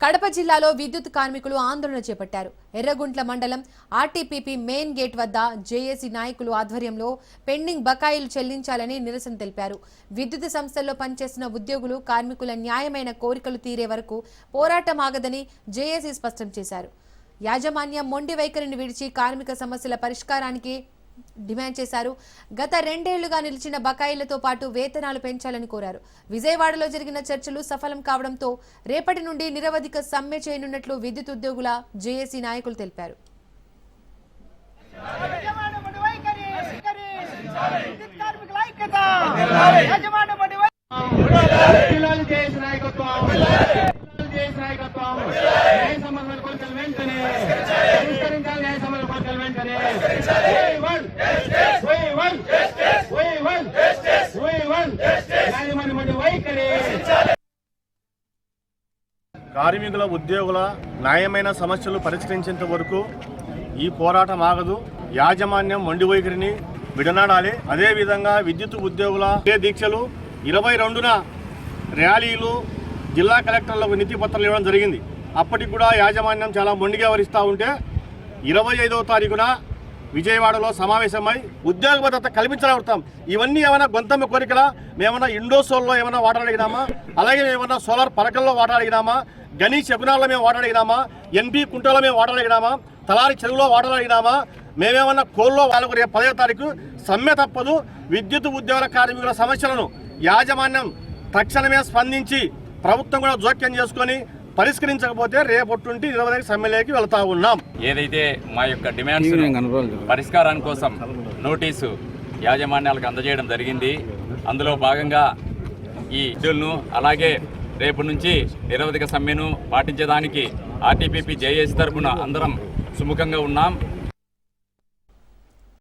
కడప జిల్లాలో విద్యుత్ కార్మికులు ఆందోళన చేపట్టారు. ఎర్రగుంట్ల మండలం ఆర్టీపీపీ మెయిన్ గేట్ వద్ద జేఏసీ నాయకులు ఆధ్వర్యంలో పెండింగ్ బకాయిలు చెల్లించాలని నిరసన తెలిపారు. విద్యుత్ సంస్థల్లో పనిచేస్తున్న ఉద్యోగులు కార్మికుల న్యాయమైన కోరికలు తీరే వరకు పోరాటం ఆగదని జేఏసీ స్పష్టం చేశారు. యాజమాన్యం మొండి వైఖరిని విడిచి కార్మిక సమస్యల పరిష్కారానికి డిమాండ్ చేశారు. గత రెండేళ్ళుగా నిలిచిన బకాయిలతో పాటు వేతనాలు పెంచాలని కోరారు. విజయవాడలో జరిగిన చర్చలు సఫలం కావడంతో రేపటి నుండి నిరవధిక సమ్మె చేయనున్నట్లు విద్యుత్ ఉద్యోగుల జేఏసీ నాయకులు తెలిపారు. వెంటనే కార్మికుల ఉద్యోగుల న్యాయమైన సమస్యలు పరిష్కరించేంత వరకు ఈ పోరాటం ఆగదు. యాజమాన్యం మొండి వైఖరిని విడనాడాలి. అదేవిధంగా విద్యుత్ ఉద్యోగుల దీక్షలు ఇరవై రెండున ర్యాలీలు జిల్లా కలెక్టర్లకు నీతి పత్రాలు ఇవ్వడం జరిగింది. అప్పటికి కూడా యాజమాన్యం చాలా మొండిగా వరిస్తూ ఉంటే ఇరవై ఐదవ తారీఖున విజయవాడలో సమావేశమై ఉద్యోగ భద్రత కల్పించడం ఇవన్నీ ఏమైనా గొంతమ్మ కోరికలా? మేమన్నా ఇండోసోల్లో ఏమైనా వాటర్ అడిగినామా? అలాగే ఏమన్నా సోలార్ పరకల్లో వాటర్ అడిగినామా? గని శకునాల్లో మేము వాటర్ అడిగినామా? ఎన్బి కుంటలో మేము వాటర్ అడిగినామా? తలారి చెరువులో వాటర్ అడిగినామా? మేమేమన్నా కోల్లో వాళ్ళకు రేపు పదవ తారీఖు? సమ్మె తప్పదు. విద్యుత్ ఉద్యోగుల కార్మికుల సమస్యలను యాజమాన్యం తక్షణమే స్పందించి ప్రభుత్వం కూడా జోక్యం చేసుకొని పరిష్కరించకపోతే రేపటి ఇరవై సమ్మెలోకి వెళ్తా ఉన్నాం. ఏదైతే మా యొక్క డిమాండ్స్ పరిష్కారాని కోసం నోటీసు యాజమాన్యాలకు అందజేయడం జరిగింది. అందులో భాగంగా ఈ బిల్లును అలాగే రేపు నుంచి నిరవధిక సమ్మెను పాటించేదానికి ఆర్టీపీపీ జేఏసీ తరఫున అందరం సుముఖంగా ఉన్నాం.